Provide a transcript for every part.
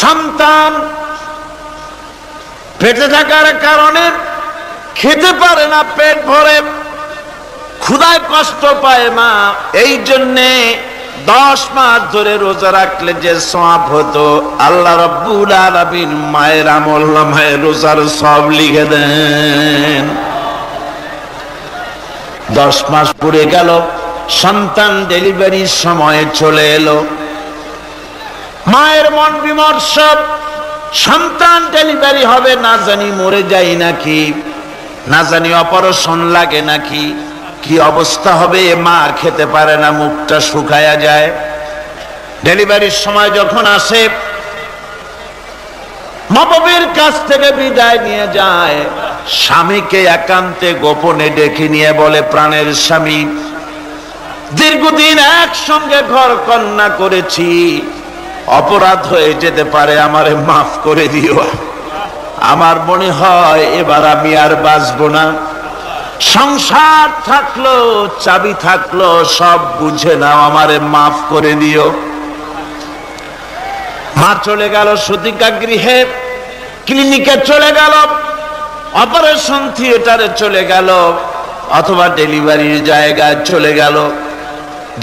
সন্তান পেটে থাকার কারণে খেতে পারে না, পেট ভরে। ক্ষুদায় কষ্ট পায় মা। এই জন্যে দশ মাস ধরে রোজা রাখলে যে সব হতো, আল্লাহ রব্বুল আলামিন মায়ের আমল নামায় রোজার সব লিখে দেন। দশ মাস পুড়ে গেল, সন্তান ডেলিভারির সময় চলে এলো। মায়ের মন বিমর্ষ, সন্তান ডেলিভারি হবে, না জানি মরে যাই নাকি, না জানি অপারেশন লাগে নাকি, কি অবস্থা হবে, এ মা খেতে পারে না, মুখটা শুকায়া যায়। ডেলিভারির সময় যখন আসে নববীর কাছ থেকে বিদায় নিয়ে যায়। স্বামীকে একান্তে গোপনে ডেকে নিয়ে বলে, প্রাণের স্বামী, দীর্ঘদিন একসঙ্গে ঘর কন্যা করেছি। অপরাধ হয়ে যেতে পারে, আমারে মাফ করে দিও। আমার মনে হয় এবার আমি আর বাঁচবো না। সংসার থাকল, চাবি থাকল, সব বুঝে নাও, আমারে মাফ করে দিও। মা চলে গেল সুতিকা গৃহে, ক্লিনিকে চলে গেল, অপারেশন থিয়েটারে চলে গেল, অথবা ডেলিভারির জায়গায় চলে গেল।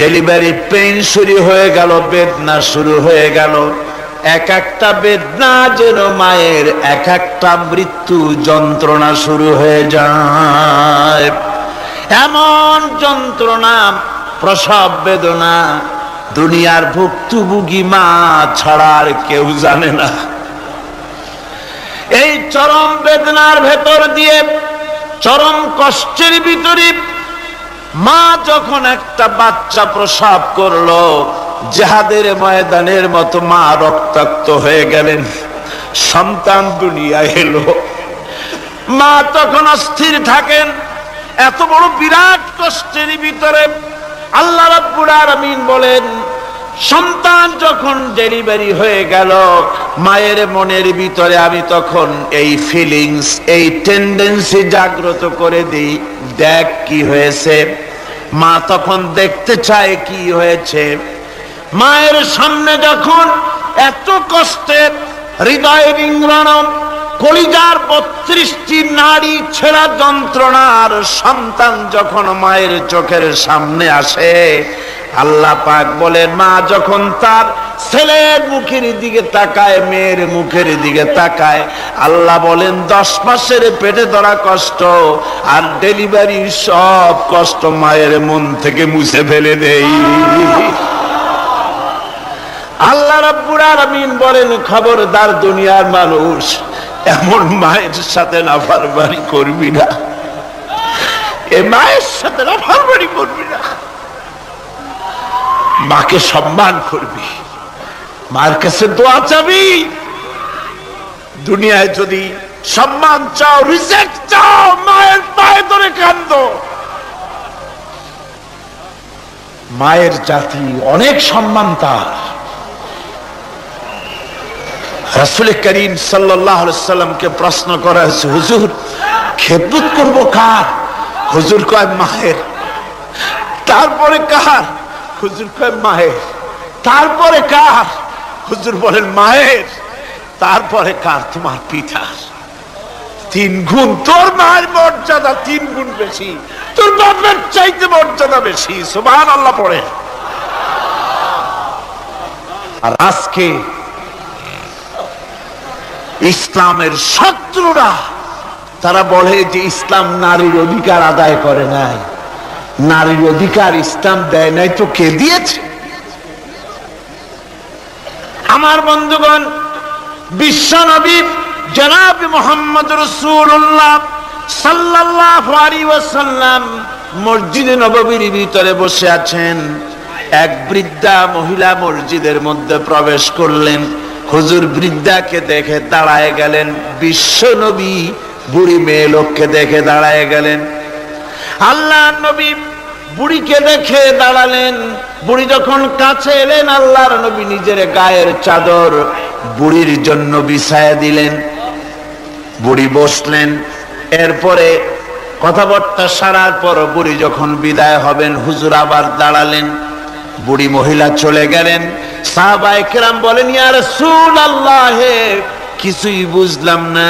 ডেলিভারি পেইন শুরু হয়ে গেল, বেদনা শুরু হয়ে গেল। এক একটা বেদনা যেন মায়ের, এক একটা মৃত্যু যন্ত্রণা শুরু হয়ে যায়। এমন যন্ত্রণা, প্রসব বেদনা, দুনিয়ার ভুক্তভোগী মা ছাড়া আর কেউ জানে না। এই চরম বেদনার ভেতর দিয়ে, চরম কষ্টের ভিতরে মা যখন একটা বাচ্চা প্রসাব করল, জাহাদের ময়দানের মতো মা রক্তাক্ত হয়ে গেলেন। সন্তান দুনিয়া এলো। মা তখন অস্থির থাকেন। এত বড় বিরাট কষ্টের ভিতরে আল্লাহ রাব্বুল আলামিন বলেন সন্তান যখন ডেলিভারি হয়ে গেল, মায়ের মনের ভিতরে আমি তখন এই ফিলিংস এই টেন্ডেন্সি জাগ্রত করে দিই, দেখ কি হয়েছে। মা তখন দেখতে চায় কি হয়েছে। মায়ের সামনে যখন এত কষ্টের হৃদয় রিংরণম কলিজার বত্রিশটি নারী ছেঁড়া যন্ত্রণার সন্তান যখন মায়ের চোখের সামনে আসে আল্লাহ পাক বলেন, মা যখন তার ছেলের মুখের দিকে তাকায়, মেয়ের মুখের দিকে তাকায়, আল্লাহ বলেন, দশ মাসের পেটে ধরা কষ্ট আর ডেলিভারি সব কষ্ট মায়ের মন থেকে মুছে ফেলে দেই। আল্লাহ রাব্বুল আলামিন বলেন, খবরদার দুনিয়ার মানুষ এমন মায়ের সাথে নাফারবাড়ি করবি না। এ মায়ের সাথে নাফারবাড়ি করবি না। মাকে সম্মান করবি। মার কাছে দোয়া চাবি। দুনিয়ায় যদি সম্মান চাও রিজেক্ট চাও, মায়ের পায়ে ধরে কান্দ মায়ের জাতি অনেক সম্মান তার। রাসুল করিম সাল্লামকে প্রশ্ন করা হয়েছে, হুজুর, খেদমত করব কার? হুজুর কয়, মায়ের। তারপরে কার? হুজুর কয় মায়ের তারপরে কার? হুজুর বলেন মায়ের তারপরে কার? তোমার পিতার। তিন গুণ তোর মায়ের মর্যাদা তিন গুণ বেশি। তোর বাপের চাইতে মর্যাদা বেশি। সুবহান আল্লাহ পড়ে। আর আজকে ইসলামের শত্রুরা, তারা বলে যে ইসলাম নারীর অধিকার আদায় করে নাই। নারীর অধিকার ইসলাম দেয় নাই তো কে দিয়েছে? আমার বন্ধুগণ, বিশ্ব নবী জনাব মোহাম্মদ রসুল্লাহ আলাইহি ওয়াসাল্লাম মসজিদে নববীর ভিতরে বসে আছেন। এক বৃদ্ধা মহিলা মসজিদের মধ্যে প্রবেশ করলেন। হুজুর বৃদ্ধাকে দেখে দাঁড়ায় গেলেন। বিশ্ব নবী বুড়ি মেয়ে লোককে দেখে দাঁড়ায় গেলেন। আল্লাহ নবী বুড়িকে দেখে দাঁড়ালেন। বুড়ি যখন কাছে এলেন, আল্লাহর নবী নিজের গায়ের চাদর বুড়ির জন্য বিছায়া দিলেন। বুড়ি বসলেন। এরপরে কথাবার্তা সারার পর বুড়ি যখন বিদায় হবেন, হুজুর আবার দাঁড়ালেন। বুড়ি মহিলা চলে গেলেন। সাহাবায়ে কেরাম বলেন, ইয়া রাসূলুল্লাহ, কিছুই বুঝলাম না।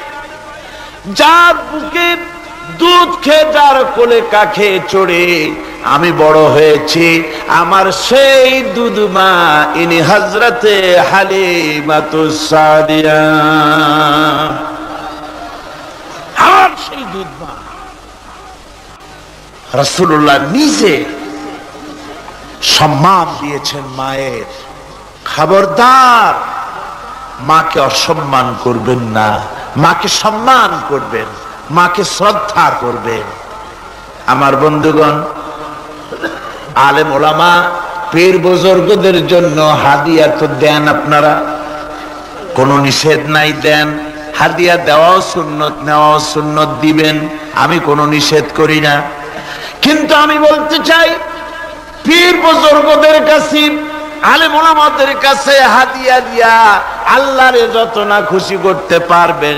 যার বুকে দুধ খেয়ে, যার কোলে কাখে চড়ে? আমি বড় হয়েছি, আমার সেই দুধ মা, ইনি হজরতে হালিমাতুসাদিয়া আমার সেই দুধ মা। নিজে সম্মান দিয়েছেন মায়ের। খবরদার, মাকে অসম্মান করবেন না। মাকে সম্মান করবেন, মাকে শ্রদ্ধা করবেন। আমার বন্ধুগণ, আলেম ওলামা, পীর বুজুর্গদের জন্য হাদিয়া তো দেন আপনারা। কোনো নিষেধ নাই দেন, হাদিয়া দেওয়াও সুন্নত, নেওয়াও সুন্নত দিবেন, আমি কোনো নিষেধ করি না। কিন্তু আমি বলতে চাই, পীর বুজুর্গদের কাছে, আলেম ওলামাদের কাছে হাদিয়া দিয়া আল্লাহরে যত না খুশি করতে পারবেন।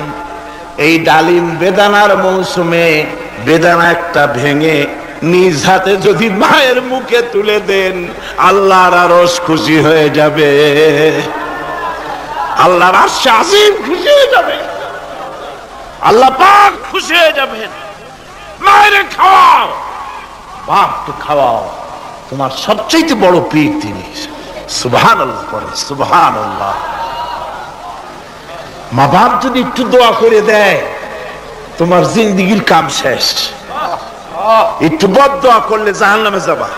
এই ডালিম বেদানার মৌসুমে বেদানা একটা ভেঙে নিজ হাতে যদি মায়ের মুখে তুলে দেন, আল্লাহর আরস খুশি হয়ে যাবে। আল্লাহর আশা খুশি হয়ে যাবে। আল্লাহ পাক খুশি হয়ে যাবেন। মায়ের খাওয়াও। বাপকে খাওয়াও। তোমার সবচেয়ে বড় পীর তিনি। সুবহান আল্লাহ আল্লাহ মা বাপ যদি একটু দোয়া করে দেয়, তোমার জিন্দিগির কাম শেষ। একটু বদ দোয়া করলে জাহান নামে যাবা।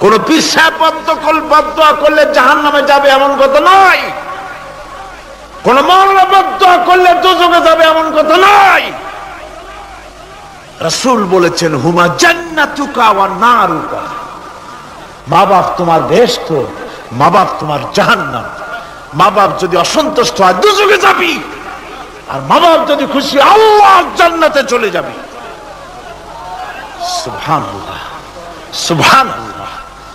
কোন পীর সাহেব বদ্ধ বদ দোয়া করলে জাহান নামে যাবে এমন কথা নয়। কোন মৌলানা বদ দোয়া করলে দুযোগে যাবে এমন কথা নয়। রসুল বলেছেন, হুমা জান্নাতুকা ওয়া নারুকা। মা বাপ তোমার বেহেশত মা বাপ তোমার জাহান্নাম। মা বাপ যদি অসন্তুষ্ট হয়, দুযোগে যাবি। আর মা বাপ যদি খুশি আল্লাহ জান্নাতে চলে যাবি। সুবহান আল্লাহ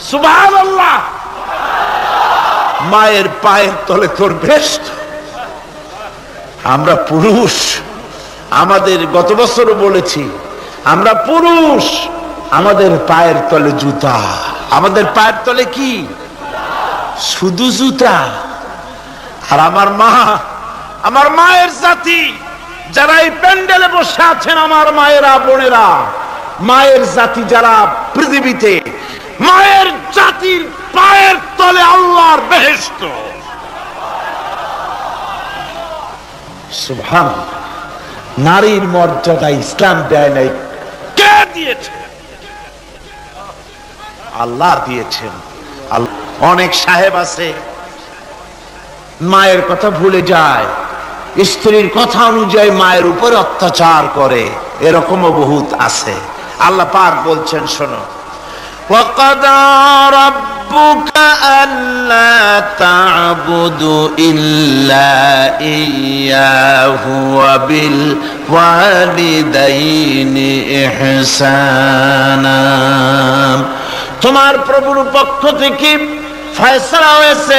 সুবহান আল্লাহ মায়ের পায়ের তলে তোর বেস্ট আমরা পুরুষ, আমাদের গত বছরও বলেছি, আমরা পুরুষ, আমাদের পায়ের তলে জুতা। আমাদের পায়ের তলে কি? শুধু জুতা। আর আমার মা, আমার মায়ের জাতি, যারা এই প্যান্ডেলে বসে আছেন আমার মায়েরা, বোনেরা, মায়ের জাতি যারা পৃথিবীতে, মায়ের জাতির পায়ের তলে আল্লাহর বেহেস্ত সুভান নারীর মর্যাদা ইসলাম দেয় নাই। কে দিয়েছে? আল্লাহ দিয়েছেন। অনেক সাহেব আছে মায়ের কথা ভুলে যায় স্ত্রীর কথা অনুযায়ী মায়ের উপর অত্যাচার করে এরকমও বহুত আছে আল্লাহ পাক বলছেন শোনো وقضى ربك ألا تعبدوا إلا إياه وبالوالدين إحسانا তোমার প্রভুর পক্ষ থেকে ফয়সলা হয়েছে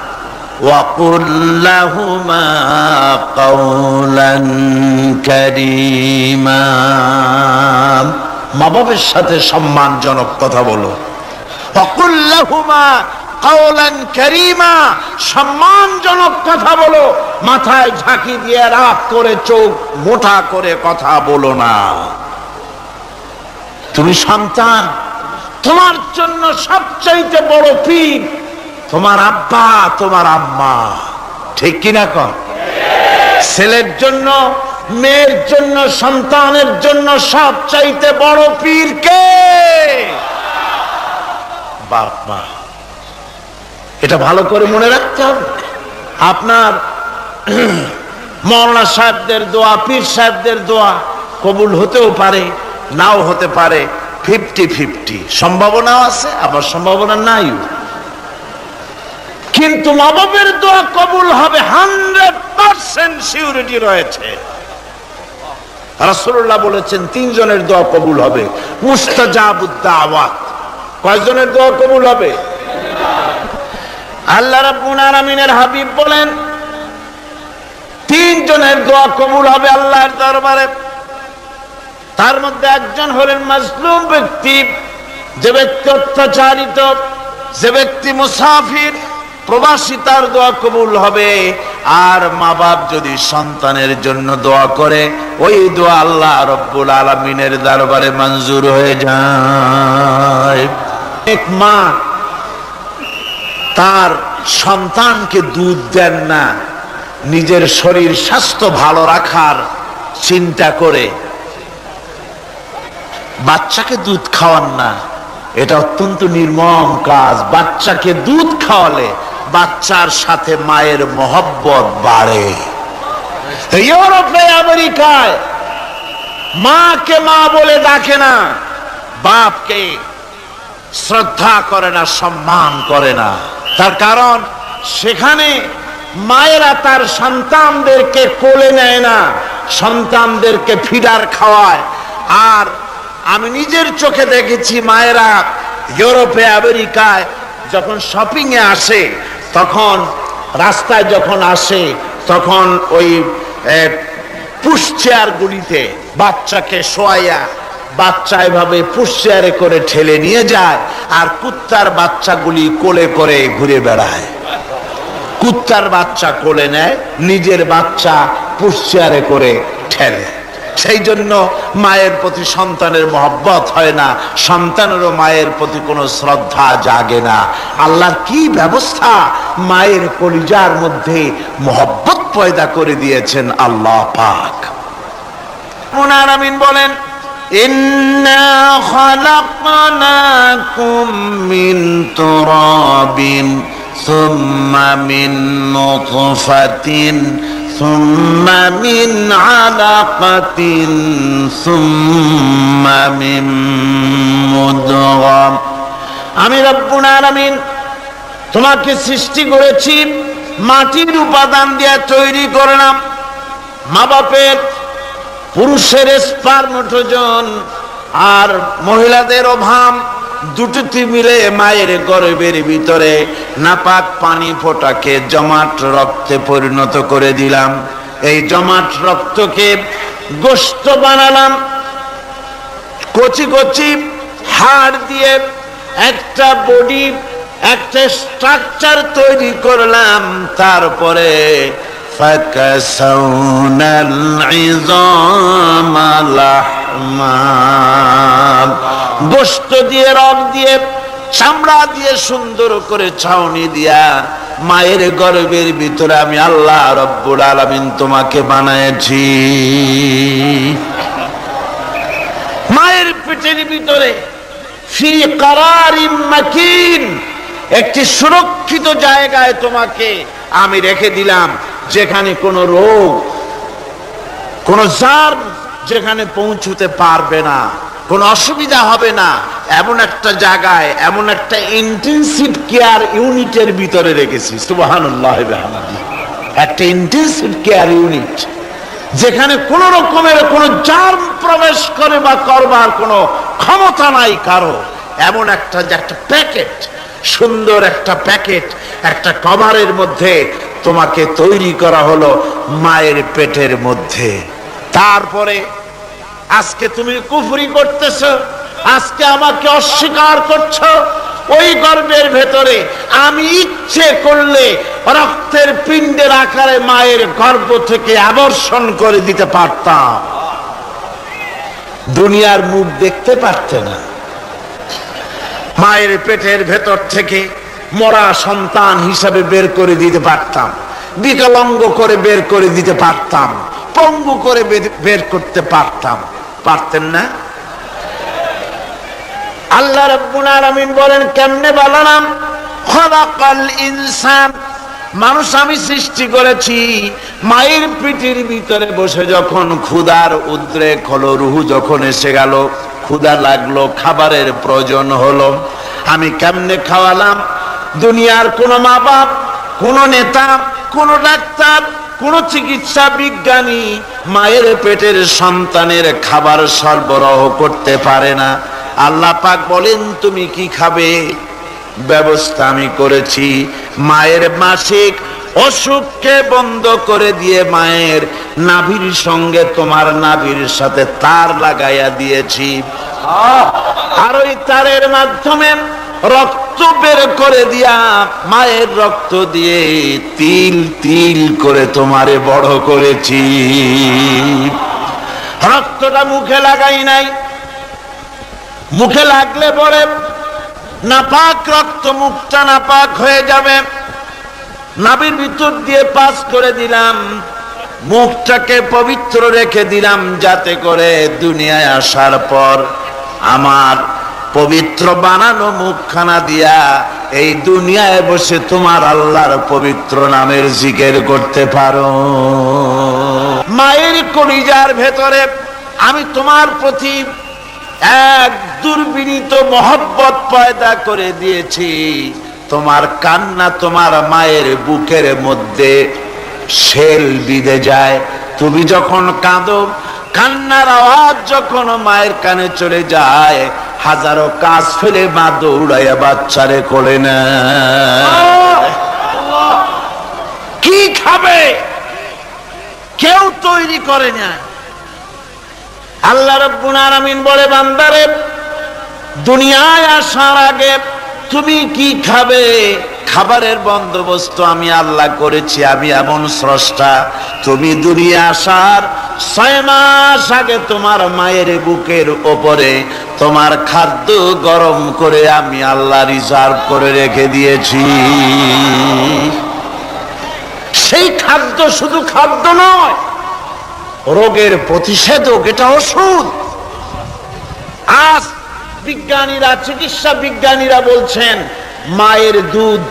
وقل لهما قولا كريما মা বাবার সাথে সম্মানজনক কথা বলো وقل لهما قولا كريما সম্মানজনক কথা বলো মাথায় ঝাঁকি দিয়ে রাগ করে চোখ মোটা করে কথা বলো না তুমি সন্তান তোমার জন্য সবচাইতে বড় পীর তোমার আব্বা, তোমার আম্মা। ঠিক কিনা কর ছেলের জন্য, মেয়ের জন্য, সন্তানের জন্য সব চাইতে বড় পীর কে? বাপ মা। এটা ভালো করে মনে রাখতে হবে। আপনার মৌলানা সাহেবদের দোয়া, পীর সাহেবদের দোয়া কবুল হতেও পারে, নাও হতে পারে। Fifty fifty. সম্ভাবনাও আছে, আবার সম্ভাবনা নাই কিন্তু নবাবের দোয়া কবুল হবে হান্ড্রেড পার্সেন্ট সিউরিটি রয়েছে। রাসূলুল্লাহ বলেছেন, তিনজনের দোয়া কবুল হবে। মুস্তাজাবুদ্দা আওয়াত কয়জনের দোয়া কবুল হবে? আল্লাহ রাব্বুল আলামিনের হাবিব বলেন, তিনজনের দোয়া কবুল হবে আল্লাহর দরবারে। তার মধ্যে একজন হলেন মাজলুম ব্যক্তি, যে ব্যক্তি অত্যাচারিত, যে ব্যক্তি মুসাফির। প্রবাসী তার দোয়া কবুল হবে। আর মা বাপ যদি সন্তানের জন্য দোয়া করে, ওই দোয়া আল্লাহ রব্বুল আলমিনের দরবারে মঞ্জুর হয়ে যায়। মা তার সন্তানকে দুধ দেন না, নিজের শরীর স্বাস্থ্য ভালো রাখার চিন্তা করে। বাচ্চাকে দুধ খাওয়ান না, এটা অত্যন্ত নির্মম কাজ। বাচ্চাকে দুধ খাওয়ালে বাচ্চার সাথে মায়ের মহব্বত বাড়ে। ইউরোপে, আমেরিকায়, মাকে মা বলে ডাকে না, বাপকে শ্রদ্ধা করে না, সম্মান করে না। তার কারণ, সেখানে মায়েরা তার সন্তানদেরকে কোলে নেয় না, সন্তানদেরকে ফিডার খাওয়ায়। আর আমি নিজের চোখে দেখেছি মায়েরা ইউরোপে, আমেরিকায় যখন শপিং এ আসে তখন রাস্তায় যখন আসে, তখন ওই পুশ চেয়ার গুলিতে বাচ্চাকে শোয়াইয়া বাচ্চা এভাবে পুশ চেয়ারে করে ঠেলে নিয়ে যায় আর কুত্তার বাচ্চাগুলি কোলে করে ঘুরে বেড়ায়। কুত্তার বাচ্চা কোলে নেয়, নিজের বাচ্চা পুশ চেয়ারে করে ঠেলে। সেই জন্য মায়ের প্রতি সন্তানের মহব্বত হয় না সন্তানেরও মায়ের প্রতি কোনো শ্রদ্ধা জাগে না আল্লাহর কি ব্যবস্থা মায়ের কলিজার মধ্যে মহব্বত পয়দা করে দিয়েছেন আল্লাহ পাক মুনার আমিন বলেন إنا خلقناكم من تراب ثم من نطفة ثم من علقة ثم من مدغة আমি রব্বুল আলামিন তোমাকে সৃষ্টি করেছি মাটির উপাদান দিয়ে তৈরি করলাম মা বাপের পুরুষের স্পার্মটোজন আর মহিলাদের অভাব দুটোতে মিলে মায়ের গরবের ভিতরে নাপাক পানি ফোটাকে জমাট রক্তে পরিণত করে দিলাম। এই জমাট রক্তকে গোস্ত বানালাম। কচি কচি হাড় দিয়ে একটা বডি, একটা স্ট্রাকচার তৈরি করলাম। তারপরে ফাকাসাউনাল ইজামালা লাকমাম দিয়ে রং দিয়ে, চামড়া দিয়ে সুন্দর করে ছাউনি দিয়া মায়ের গর্বের ভিতরে আমি আল্লাহ রব্বুর আলমিন তোমাকে বানায়েছি। মায়ের পেটের ভিতরে একটি সুরক্ষিত জায়গায় তোমাকে আমি রেখে দিলাম, যেখানে কোনো রোগ, কোনো জার্ম যেখানে পৌঁছতে পারবে না। কোনো অসুবিধা হবে না। এমন একটা জায়গায়, এমন একটা ইন্টেন্সিভ কেয়ার ইউনিটের ভিতরে রেখেছি। একটা ইন্টেন্সিভ কেয়ার ইউনিট যেখানে কোন রকমের কোনো জার্ম প্রবেশ করে বা করবার কোনো ক্ষমতা নাই কারও। এমন একটা যে একটা প্যাকেট সুন্দর একটা প্যাকেট একটা কভারের মধ্যে তোমাকে তৈরি করা হলো মায়ের পেটের মধ্যে। তারপরে, আজকে তুমি কুফরি করতেছ, আজকে আমাকে অস্বীকার করছ, ওই গর্বের ভেতরে আমি ইচ্ছে করলে রক্তের পিণ্ডের আকারে মায়ের গর্ভ থেকে আবর্ষণ করে দিতে পারতাম। দুনিয়ার মুখ দেখতে পারতে না। মায়ের পেটের ভেতর থেকে মরা সন্তান হিসাবে বের করে দিতে পারতাম, বিকলঙ্গ করে বের করে দিতে পারতাম। পঙ্গু করে বের করতে পারতাম। পারতেন না? আল্লাহ রাব্বুল আলামিন বলেন, কেমনে বানালাম? খলাকাল ইনসান। মানুষ আমি সৃষ্টি করেছি, মায়ের পিঠির ভিতরে বসে যখন ক্ষুধার উদ্রেক হলো, রুহু যখন এসে গেল, ক্ষুধা লাগল, খাবারের প্রয়োজন হলো। আমি কেমনে খাওয়ালাম? দুনিয়ার কোনো মা বাপ কোনো নেতা, কোনো ডাক্তার কোন চিকিৎসা বিজ্ঞানী মায়ের পেটের সন্তানের খাবার সরবরাহ করতে পারে না। আল্লাহ পাক বলেন, তুমি কি খাবে? ব্যবস্থা আমি করেছি। মায়ের মাসিক অসুখকে বন্ধ করে দিয়ে মায়ের নাভির সঙ্গে তোমার নাভির সাথে তার লাগাইয়া দিয়েছি। আর ওই তারের মাধ্যমে রক্ত বের করে দিয়া মায়ের রক্ত দিয়ে তিল তিল করে তোমারে বড় করেছি। রক্তটা মুখে লাগাই নাই। মুখে লাগলে পরে নাপাক রক্ত মুখটা নাপাক হয়ে যাবে। নাবির ভিতর দিয়ে পাস করে দিলাম। মুখটাকে পবিত্র রেখে দিলাম যাতে করে দুনিয়ায় আসার পর আমার পবিত্র বানানো মুখখানা দিয়া এই দুনিয়ায় বসে তোমার আল্লাহর পবিত্র নামের জিকের করতে পারো। মায়ের কলিজার ভেতরে আমি তোমার প্রতি এক দুর্বিনীত মহব্বত পয়দা করে দিয়েছি। তোমার কান্না তোমার মায়ের বুকের মধ্যে শেল বিঁধে যায়। তুমি যখন কাঁদো, কান্নার আওয়াজ যখন মায়ের কানে চলে যায় হাজারো কাজ ফেলে মা দৌড়াইয়া বাচ্চারে করে না কি খাবে? কেউ তৈরি করে না। আল্লাহ রব্বুল আমিন বলে, বান্দারে, দুনিয়ায় আসার আগে তুমি কি খাবে? খাবারের বন্দোবস্ত আমি আল্লাহ করেছি, আমি এমন স্রষ্টা। তুমি দুনিয়া আসার ছয় মাস আগে তোমার মায়ের বুকের ওপরে তোমার খাদ্য গরম করে আমি আল্লাহ রিজার্ভ করে রেখে দিয়েছি। সেই খাদ্য শুধু খাদ্য নয়, রোগের প্রতিষেধক, এটা ওষুধ। আজ বিজ্ঞানীরা, চিকিৎসা বিজ্ঞানীরা বলছেন মায়ের দুধ,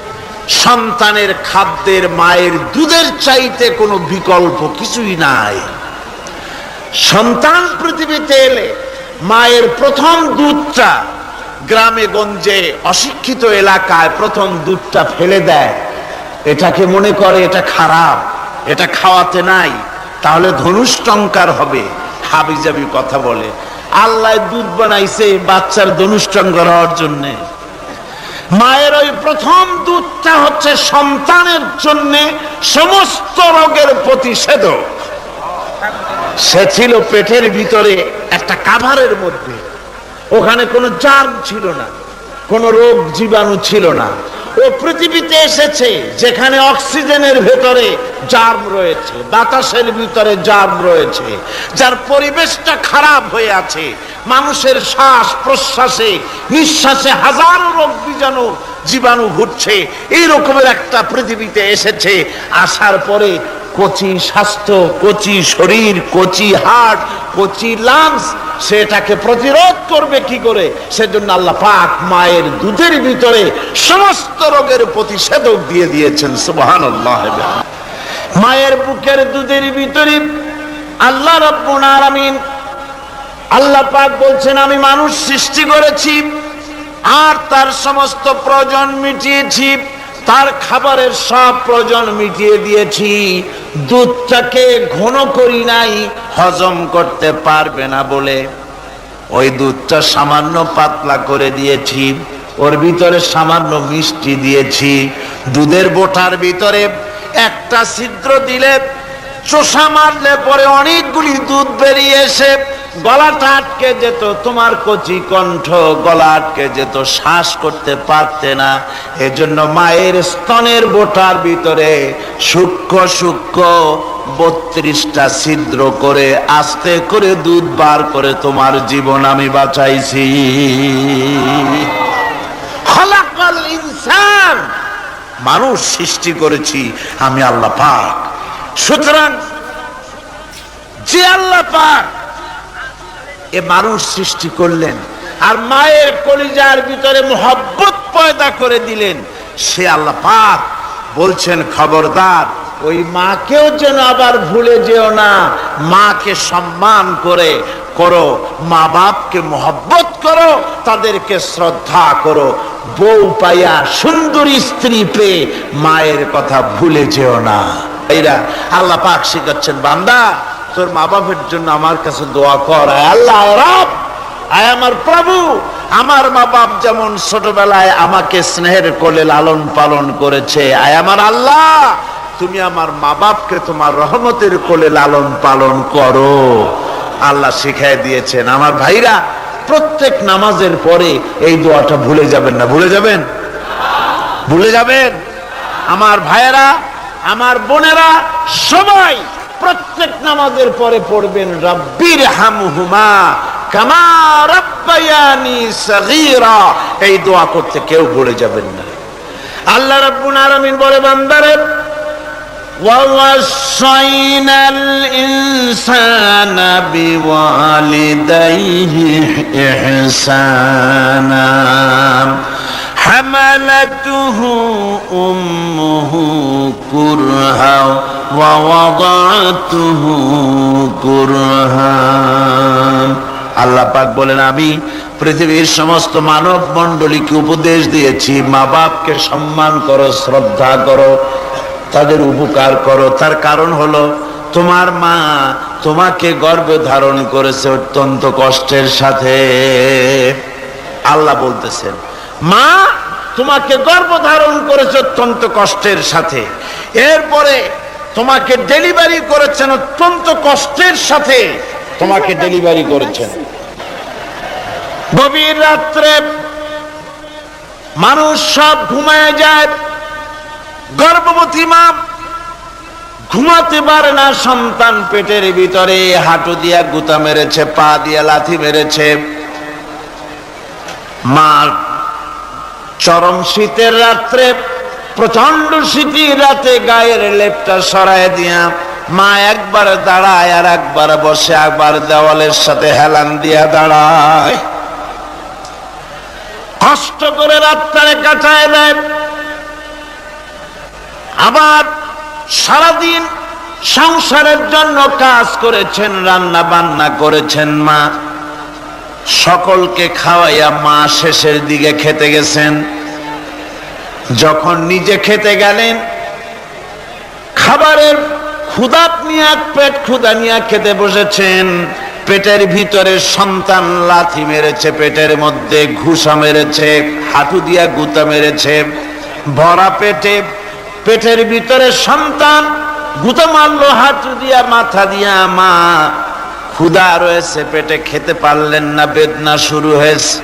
সন্তানের খাদ্যের মায়ের দুধের চাইতে কোনো বিকল্প কিছুই নাই। সন্তান পৃথিবীতে এলে মায়ের প্রথম দুধটা গ্রামে গঞ্জে অশিক্ষিত এলাকায় প্রথম দুধটা ফেলে দেয়। এটাকে মনে করে এটা খারাপ, এটা খাওয়াতে নাই, তাহলে ধনুষ্টঙ্কার হবে, হাবিজাবি কথা বলে। আল্লাহ দুধ বানাইছে বাচ্চার ধনুষ্টঙ্কার হওয়ার জন্যে। মায়ের ওই প্রথম দুধটা হচ্ছে সন্তানের জন্য সমস্ত রোগের প্রতিষেধক সে ছিল পেটের ভিতরে একটা কাভারের মধ্যে। ওখানে কোনো জার্ম ছিল না, কোনো রোগ জীবাণু ছিল না। ও পৃথিবীতে এসেছে, যেখানে অক্সিজেনের ভেতরে জার্ম রয়েছে, বাতাসের ভিতরে জার্ম রয়েছে, যার পরিবেশটা খারাপ হয়ে আছে, মানুষের শ্বাস প্রশ্বাসে, নিঃশ্বাসে হাজারো রোগ বীজাণু জীবাণু ঘুরছে এই রকমের একটা পৃথিবীতে এসেছে, আসার পরে কচি স্বাস্থ্য, কচি শরীর, কচি হার্ট কচি লাংস সেটাকে প্রতিরোধ করবে কি করে? সেজন্য আল্লাহ পাক মায়ের দুধের ভিতরে সমস্ত রোগের প্রতিষেধক দিয়ে দিয়েছেন সুবহান মায়ের বুকের দুধের ভিতরে আল্লাহ রব্বুল আলামিন আল্লাহ পাক বলছেন, আমি মানুষ সৃষ্টি করেছি আর তার সমস্ত প্রয়োজন মিটিয়েছি। তার খাবারের সব প্রয়োজন মিটিয়ে দিয়েছি। দুধটাকে ঘন করি নাই, হজম করতে পারবে না বলে। ওই দুধটা সামান্য পাতলা করে দিয়েছি, ওর ভিতরে সামান্য মিষ্টি দিয়েছি। দুধের বোটার ভিতরে একটা ছিদ্র দিলে, চোষা মারলে পরে অনেকগুলি দুধ বেরিয়ে এসে গলাটা আটকে যেত, তোমার কচি কণ্ঠ গলা আটকে যেত, শ্বাস করতে পারতে না। এজন্য মায়ের স্তনের বোটার ভিতরে সূক্ষ্ম সূক্ষ্ম বত্রিশটা ছিদ্র করে, আস্তে করে দুধ বার করে তোমার জীবন আমি বাঁচাইছি। খালাকাল ইনসান, মানুষ সৃষ্টি করেছি আমি আল্লাহ পাক। সুতরাং যে আল্লাহ পাক এ মানুষ সৃষ্টি করলেন। আর মায়ের কলিজার ভিতরে মোহব্বত পয়দা করে দিলেন। সে আল্লাহ পাক বলছেন, খবরদার, ওই মাকেও যেন আবার ভুলে যেও না। মাকে সম্মান করে করো মা বাপকে মোহব্বত করো, তাদেরকে শ্রদ্ধা করো। বউ পাইয়া সুন্দর স্ত্রী পেয়ে মায়ের কথা ভুলে যেও না। এরা আল্লাহ পাক শিখাচ্ছেন, বান্দা তোর মা বাপের জন্য আমার কাছে দোয়া কর। আল্লাহ, রব! আয় আমার প্রভু! আমার মা বাপ যেমন ছোটবেলায় আমাকে স্নেহের কোলে লালন পালন করেছে, আয় আমার আল্লাহ! তুমি আমার মা বাপকে তোমার রহমতের কোলে লালন পালন করো। আল্লাহ শিখাই দিয়েছেন, আমার ভাইরা, প্রত্যেক নামাজের পরে এই দোয়াটা ভুলে যাবেন না। ভুলে যাবেন? ভুলে যাবেন? আমার ভাইয়েরা, আমার বোনেরা, সবাই প্রত্যেক নামাজের পরে পড়বেন রব্বির হামহুমা কামা রাব্বায়ানি সগীরা এই দোয়া করতে কেউ ভুলে যাবেন না আল্লাহ রাব্বুল আলামিন বলে বান্দারে ووصينا الإنسان بوالديه إحسانا حملته أمه كرها ووضعته كرها আল্লাহ পাক বলেন আমি পৃথিবীর সমস্ত মানব মণ্ডলীকে উপদেশ দিয়েছি মা বাপকে সম্মান করো শ্রদ্ধা করো তাদের উপকার করো তার কারণ হলো তোমার মা তোমাকে গর্ভে ধারণ করেছে অত্যন্ত কষ্টের সাথে আল্লাহ বলতেছেন মা, তোমাকে গর্ভ ধারণ করেছে অত্যন্ত কষ্টের সাথে। এরপরে তোমাকে ডেলিভারি করেছেন অত্যন্ত কষ্টের সাথে। তোমাকে ডেলিভারি করেছেন। গভীর রাত্রে মানুষ সব ঘুমায় যায়। গর্ভবতী মা, ঘুমাতে পারে না সন্তান পেটের ভিতরে। হাঁটু দিয়া গুতা মেরেছে, পা দিয়া লাথি মেরেছে। মা চরম শীতের রাত্রে প্রচণ্ড শীতের রাতে গায়ের লেপটা সরায় দিয়া মা একবার দাঁড়ায় আর একবার বসে, একবার দেওয়ালের সাথে হেলান দিয়া দাঁড়ায়। কষ্ট করে রাত্রে কাটায় দেয়। আবার সারাদিন সংসারের জন্য কাজ করেছেন রান্না বান্না করেছেন মা। সকলকে খাওয়াইয়া মা শেষের দিকে খেতে গেছেন। যখন নিজে খেতে গেলেন, খাবারের ক্ষুদাত নিয়ে, পেট ক্ষুদা নিয়ে খেতে বসেছেন। পেটের ভিতরে সন্তান লাথি মেরেছে, পেটের মধ্যে ঘুষা মেরেছে, হাঁটু দিয়া গুতা মেরেছে, ভরা পেটে, পেটের ভিতরে সন্তান, গুতো মারলো, হাঁটু দিয়া, মাথা দিয়া, মা ক্ষুদা রয়েছে, পেটে খেতে পারলেন না, বেদনা শুরু হয়েছে।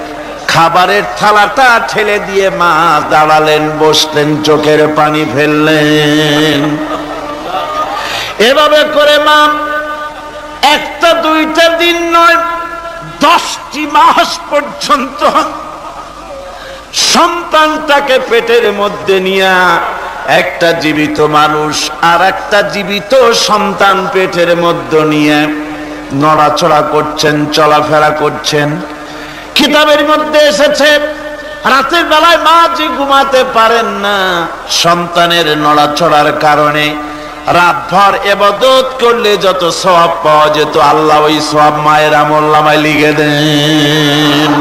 খাবারের থালাটা ঠেলে দিয়ে মা দাঁড়ালেন, বসলেন, চোখের পানি ফেললেন। এভাবে করে মা একটা, দুইটা দিন নয়, দশটি মাস পর্যন্ত সন্তানটাকে পেটের মধ্যে নিয়ে একটা জীবিত মানুষ আর একটা জীবিত সন্তান পেটের মধ্যে নিয়ে নড়াচড়া করছেন, চলাফেরা করছেন। কিতাবের মধ্যে এসেছে, রাতের বেলায় মা যে ঘুমাতে পারেন না, সন্তানের নড়াচড়ার কারণে রাতভর এবাদত করলে যত সব পাওয়া যেত, আল্লাহ ওই সব মায়ের আমল্লামায় লিখে দেন।